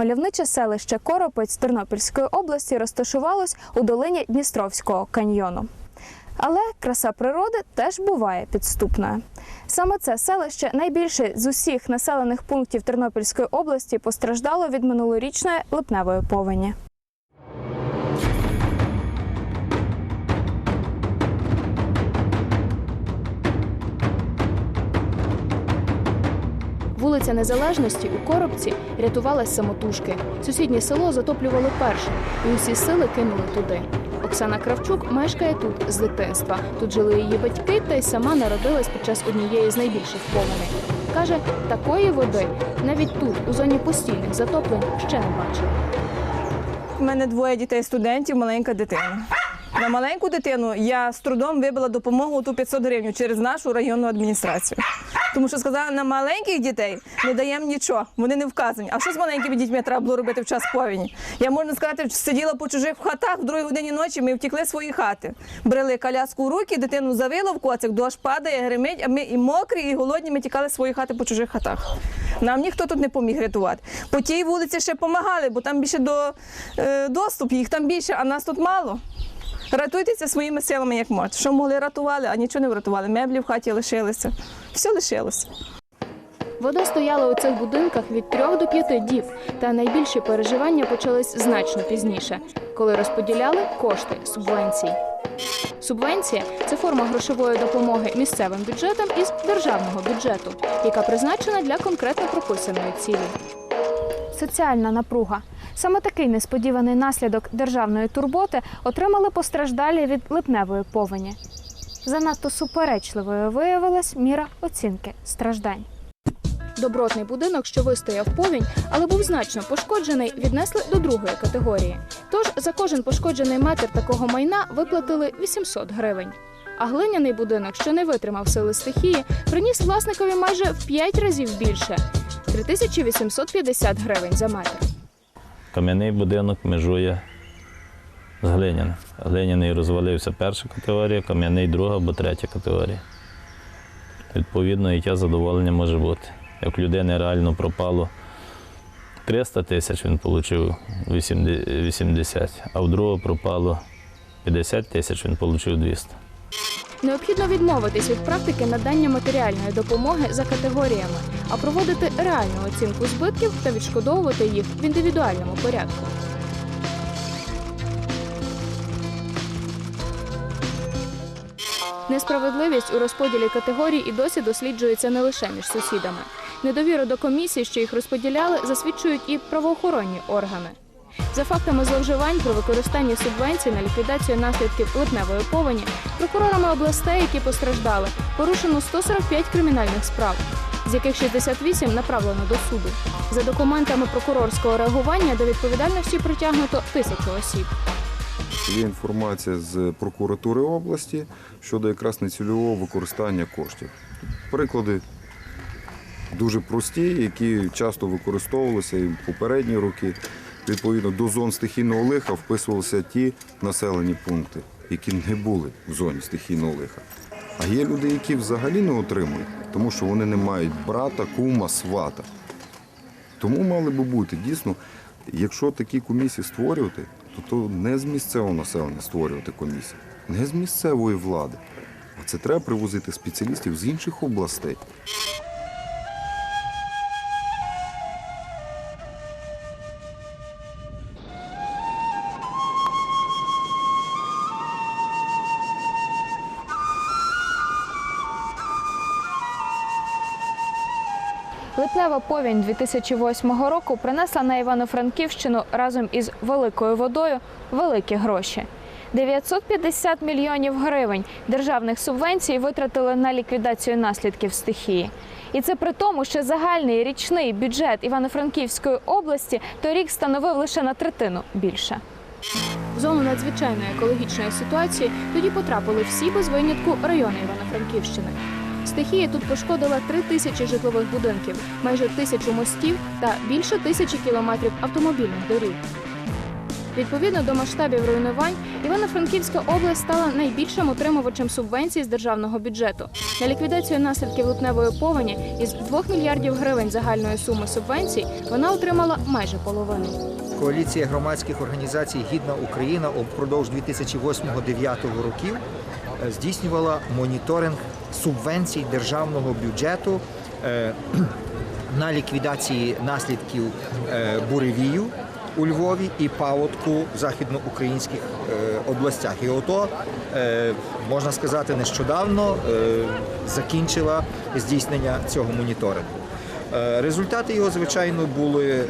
Мальовниче селище Коропець Тернопільської області розташувалось у долині Дністровського каньйону. Але краса природи теж буває підступною. Саме це селище найбільше з усіх населених пунктів Тернопільської області постраждало від минулорічної липневої повені. Вулиця Незалежності у Коробці рятувалась самотужки. Сусіднє село затоплювали першим, і усі сили кинули туди. Оксана Кравчук мешкає тут з дитинства. Тут жили її батьки, та й сама народилась під час однієї з найбільших повеней. Каже, такої води навіть тут, у зоні постійних затоплень, ще не бачила. У мене двоє дітей студентів, маленька дитина. На маленьку дитину я з трудом вибила допомогу ту 500 гривень через нашу районну адміністрацію. Тому що сказали, на маленьких дітей не даємо нічого, вони не вказані. А що з маленькими дітьми треба було робити в час повені? Я можна сказати, сиділа по чужих хатах в другій годині ночі. Ми втекли з свої хати. Брали коляску в руки, дитину завило в коцик, дощ падає, гримить, а ми і мокрі, і голодні. Ми тікали свої хати по чужих хатах. Нам ніхто тут не поміг рятувати. По тій вулиці ще допомагали, бо там більше до е, доступ, їх там більше, а нас тут мало. Рятуйтеся своїми силами, як можете. Що могли рятували, а нічого не врятували. Меблі в хаті лишилися. Все лишилося. Вода стояла у цих будинках від трьох до п'яти діб, та найбільші переживання почались значно пізніше, коли розподіляли кошти субвенцій. Субвенція це форма грошової допомоги місцевим бюджетам із державного бюджету, яка призначена для конкретно прописаної цілі. Соціальна напруга. Саме такий несподіваний наслідок державної турботи отримали постраждалі від липневої повені. Занадто суперечливою виявилась міра оцінки страждань. Добротний будинок, що вистояв повінь, але був значно пошкоджений, віднесли до другої категорії. Тож за кожен пошкоджений метр такого майна виплатили 800 гривень. А глиняний будинок, що не витримав сили стихії, приніс власникові майже в 5 разів більше 3850 гривень за метр. Кам'яний будинок межує з глиняним. Глиняний розвалився перша категорія, кам'яний друга або третя категорія. Відповідно, яке задоволення може бути. Як людини реально пропало 300 тисяч, він отримав 80, а в другого пропало 50 тисяч, він отримав 200. Необхідно відмовитись від практики надання матеріальної допомоги за категоріями, а проводити реальну оцінку збитків та відшкодовувати їх в індивідуальному порядку. Несправедливість у розподілі категорій і досі досліджується не лише між сусідами. Недовіру до комісій, що їх розподіляли, засвідчують і правоохоронні органи. За фактами зловживань при використанні субвенцій на ліквідацію наслідків липневої повені прокурорами областей, які постраждали, порушено 145 кримінальних справ, з яких 68 направлено до суду. За документами прокурорського реагування до відповідальності притягнуто тисячу осіб. Є інформація з прокуратури області щодо якраз нецільового використання коштів. Приклади дуже прості, які часто використовувалися і в попередні роки. Відповідно до зон стихійного лиха вписувалися ті населені пункти, які не були в зоні стихійного лиха. А є люди, які взагалі не отримують, тому що вони не мають брата, кума, свата. Тому мали би бути дійсно, якщо такі комісії створювати, то, то не з місцевого населення створювати комісії, не з місцевої влади. А це треба привозити спеціалістів з інших областей. Липнева повінь 2008 року принесла на Івано-Франківщину разом із великою водою великі гроші. 950 мільйонів гривень державних субвенцій витратили на ліквідацію наслідків стихії. І це при тому, що загальний річний бюджет Івано-Франківської області торік становив лише на третину більше. В зону надзвичайної екологічної ситуації тоді потрапили всі без винятку райони Івано-Франківщини. Стихія тут пошкодила три тисячі житлових будинків, майже тисячу мостів та більше тисячі кілометрів автомобільних доріг. Відповідно до масштабів руйнувань, Івано-Франківська область стала найбільшим отримувачем субвенцій з державного бюджету. На ліквідацію наслідків липневої повені із 2 мільярдів гривень загальної суми субвенцій вона отримала майже половину. Коаліція громадських організацій Гідна Україна впродовж 2008-2009 років е, здійснювала моніторинг субвенцій державного бюджету е, на ліквідації наслідків е, буревію у Львові і паводку в західноукраїнських е, областях. І ото, можна сказати, нещодавно закінчила здійснення цього моніторингу. Результати його, звичайно, були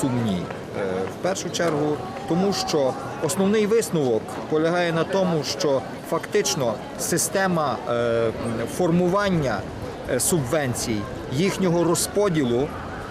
сумні. Е, В першу чергу, тому що основний висновок полягає на тому, що фактично система е, формування е, субвенцій, їхнього розподілу,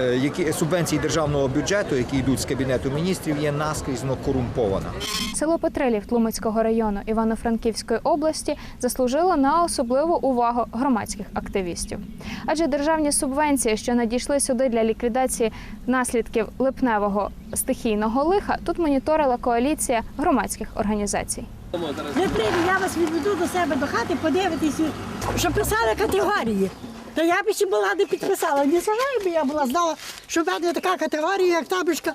які субвенцій державного бюджету, які йдуть з кабінету міністрів, є наскрізно корумпована. Село Петрилів Тлумацького району Івано-Франківської області заслужило на особливу увагу громадських активістів. Адже державні субвенції, що надійшли сюди для ліквідації наслідків липневого стихійного лиха, тут моніторила коаліція громадських організацій. Не прийду, я вас відведу до себе до хати, подивитись, що писали категорії. Та я б ще була не підписала. Не знаю, би я була, знала, що в мене така категорія, як табличка,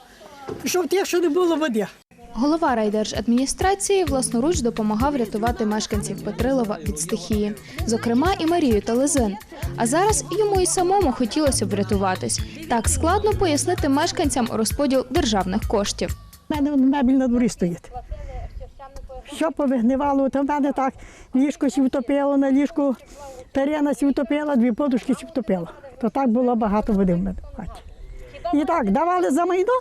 що в тих, що не було води. Голова райдержадміністрації власноруч допомагав рятувати мешканців Петрилова від стихії, зокрема і Марію Тализин. А зараз йому й самому хотілося б врятуватись. Так складно пояснити мешканцям розподіл державних коштів. У мене вон мебель на дворі стоїть. Що повигнивало, то в мене так ліжко сі втопило, на ліжку перена сі втопила, дві подушки сі втопило. То так було багато води в мене в хаті. І так, давали за майно,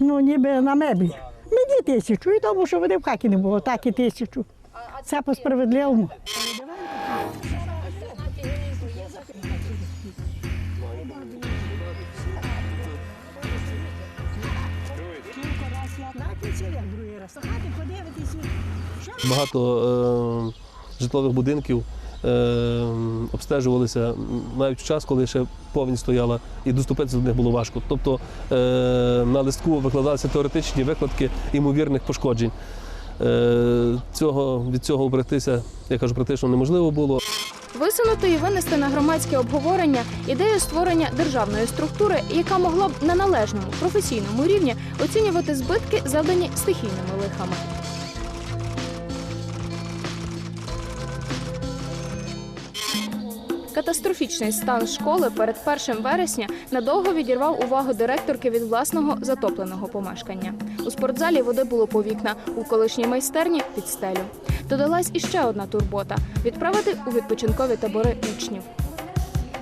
ну ніби на меблі. Мені тисячу, і тому, що води в хаті не було, так і тисячу. Це по справедливому. Багато е, житлових будинків е, обстежувалися навіть в час, коли ще повінь стояла, і доступитися до них було важко. Тобто е, на листку викладалися теоретичні викладки ймовірних пошкоджень. Е, цього, від цього обратися, я кажу, практично неможливо було. Висунути і винести на громадське обговорення ідею створення державної структури, яка могла б на належному професійному рівні оцінювати збитки, завдані стихійними лихами. Катастрофічний стан школи перед 1 вересня надовго відірвав увагу директорки від власного затопленого помешкання. У спортзалі води було по вікна, у колишній майстерні під стелю. Додалась іще одна турбота відправити у відпочинкові табори учнів.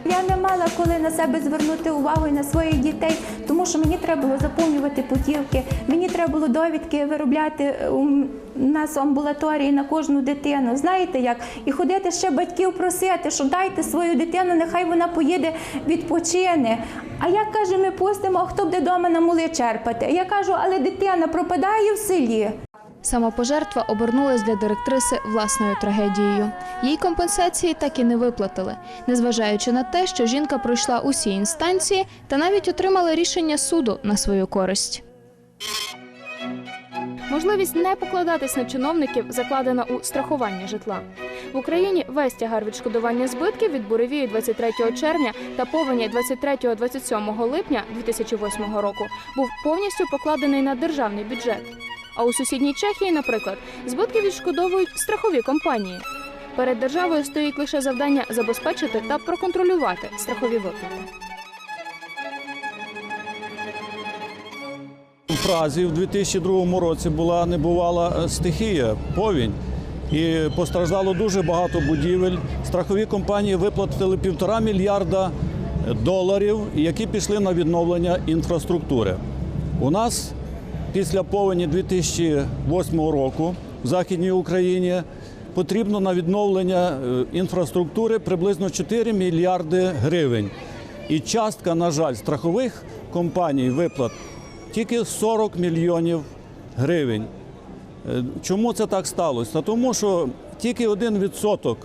Я не мала коли на себе звернути увагу і на своїх дітей, тому що мені треба було заповнювати путівки, мені треба було довідки виробляти е, у нас амбулаторії на кожну дитину. Знаєте як? І ходити ще батьків просити, що дайте свою дитину, нехай вона поїде відпочине. А я каже, ми пустимо, а хто буде вдома на мули черпати? Я кажу, але дитина пропадає в селі. Самопожертва обернулась для директриси власною трагедією. Їй компенсації так і не виплатили, незважаючи на те, що жінка пройшла усі інстанції та навіть отримала рішення суду на свою користь. Можливість не покладатись на чиновників закладена у страхування житла. В Україні весь тягар відшкодування збитків від буревію 23 червня та повені 23-27 липня 2008 року був повністю покладений на державний бюджет. А у сусідній Чехії, наприклад, збитки відшкодовують страхові компанії. Перед державою стоїть лише завдання забезпечити та проконтролювати страхові виплати. У Празі в 2002 році була небувала е, стихія, повінь. І постраждало дуже багато будівель. Страхові компанії виплатили півтора мільярда доларів, які пішли на відновлення інфраструктури. У нас після повені 2008 року в Західній Україні потрібно на відновлення е, інфраструктури приблизно 4 мільярди гривень. І частка, на жаль, страхових компаній виплат тільки 40 мільйонів гривень. Е, Чому це так сталося? Тому що тільки один відсоток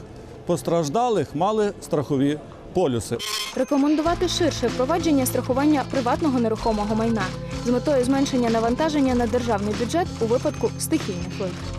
постраждалих мали страхові полюси. Рекомендувати ширше впровадження страхування приватного нерухомого майна. з метою зменшення навантаження на державний бюджет у випадку стихійних лих.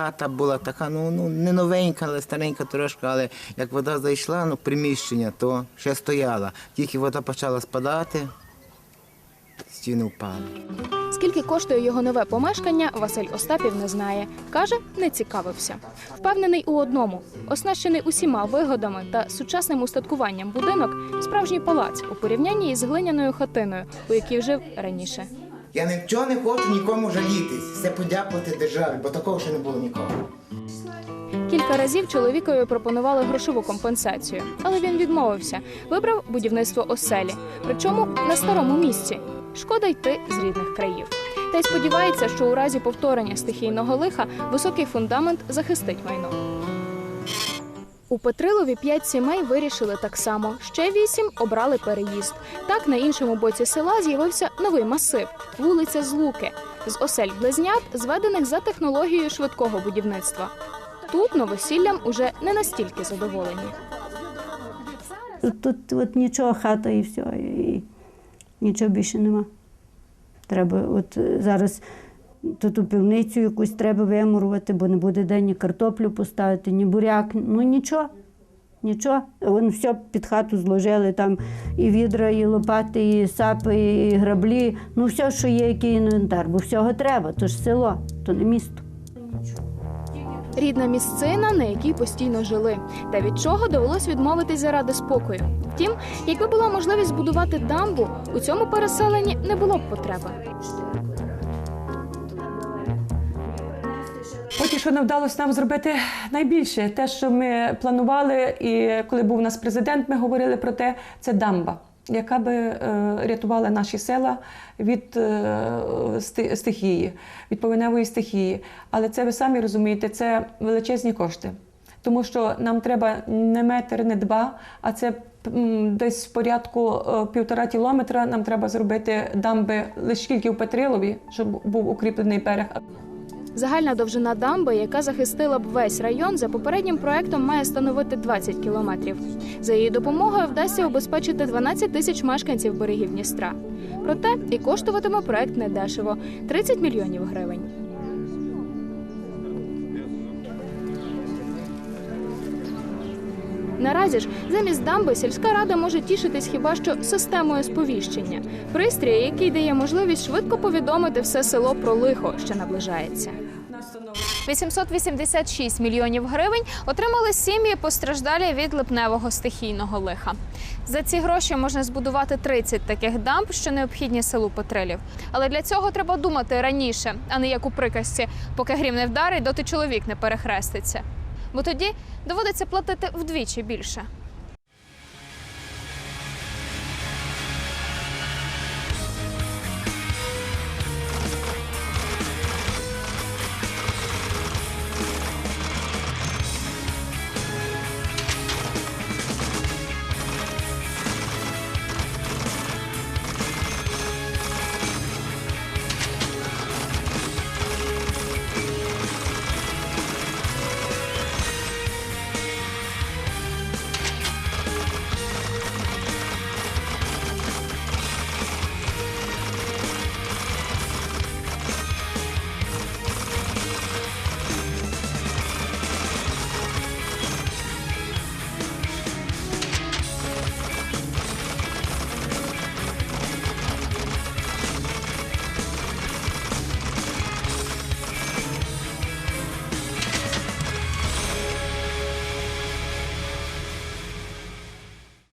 Хата була така, ну, ну не новенька, але старенька трошки, але як вода зайшла, ну приміщення, то ще стояла. Тільки вода почала спадати, стіни впали. Скільки коштує його нове помешкання, Василь Остапів не знає. Каже, не цікавився. Впевнений у одному: оснащений усіма вигодами та сучасним устаткуванням будинок справжній палац у порівнянні із глиняною хатиною, у якій жив раніше. Я нічого не хочу нікому жалітись, все подякувати державі, бо такого ще не було нікого. Кілька разів чоловікові пропонували грошову компенсацію, але він відмовився. Вибрав будівництво оселі, причому на старому місці. Шкода йти з рідних країв. Та й сподівається, що у разі повторення стихійного лиха високий фундамент захистить майно. У Петрилові п'ять сімей вирішили так само. Ще вісім обрали переїзд. Так на іншому боці села з'явився новий масив вулиця Злуки з осель близнят, зведених за технологією швидкого будівництва. Тут новосіллям уже не настільки задоволені. Тут от нічого, хата і все, і нічого більше нема. Треба от е, зараз тут у пивницю якусь треба вимурувати, бо не буде де ні картоплю поставити, ні буряк. Ну нічого. Нічого. Вони все під хату зложили, там і відра, і лопати, і сапи, і граблі. Ну, все, що є, який інвентар, бо всього треба, то ж село, то не місто. Рідна місцина, на якій постійно жили, та від чого довелось відмовитись заради спокою. Втім, якби була можливість збудувати дамбу, у цьому переселенні не було б потреби. Поки що не вдалося нам зробити найбільше. Те, що ми планували, і коли був у нас президент, ми говорили про те, це дамба, яка би е, рятувала наші села від е, стихії, від повеневої стихії. Але це ви самі розумієте, це величезні кошти. Тому що нам треба не метр, не два, а це десь в порядку е, півтора кілометра. Нам треба зробити дамби лише тільки в Петрилові, щоб був укріплений берег. Загальна довжина дамби, яка захистила б весь район, за попереднім проектом має становити 20 кілометрів. За її допомогою вдасться обезпечити 12 тисяч мешканців берегів Дністра. Проте і коштуватиме проект недешево 30 мільйонів гривень. Наразі ж замість дамби сільська рада може тішитись хіба що системою сповіщення, пристрій, який дає можливість швидко повідомити все село про лихо, що наближається. 886 мільйонів гривень отримали сім'ї постраждалі від липневого стихійного лиха. За ці гроші можна збудувати 30 таких дамб, що необхідні селу Петрилів. Але для цього треба думати раніше, а не як у приказці, поки грім не вдарить, доти чоловік не перехреститься. Бо тоді доводиться платити вдвічі більше.